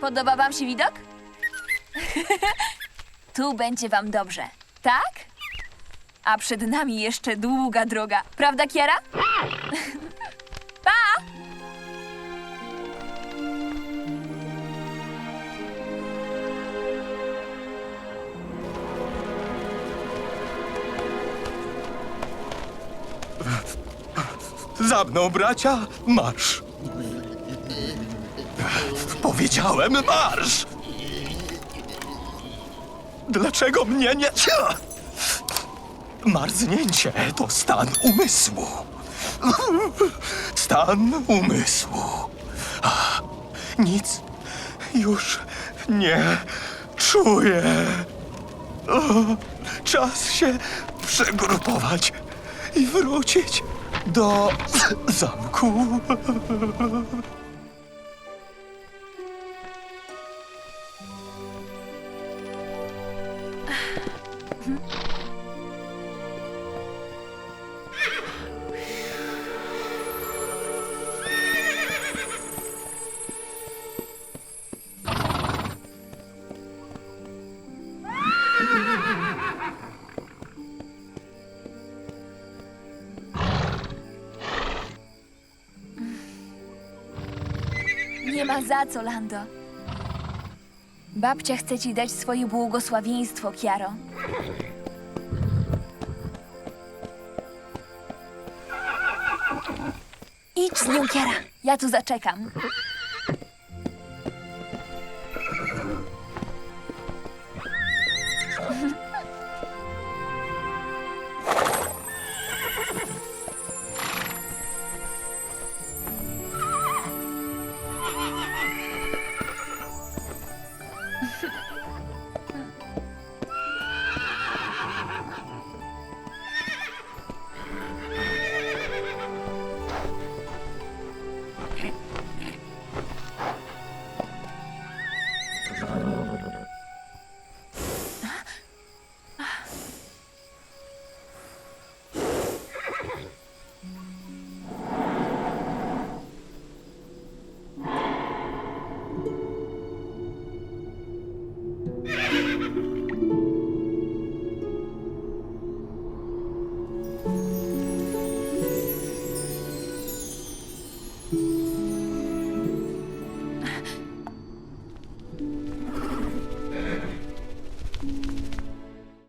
Podoba wam się widok? tu będzie wam dobrze, tak? A przed nami jeszcze długa droga, prawda, Kiara? pa! Za mną, bracia, marsz! Powiedziałem marsz! Dlaczego mnie nie... Marznięcie to stan umysłu. Stan umysłu. Nic już nie czuję. Czas się przegrupować i wrócić do zamku. Nie ma za co, Lando. Babcia chce ci dać swoje błogosławieństwo, Kiaro. Idź z nią, Kiara. Ja tu zaczekam.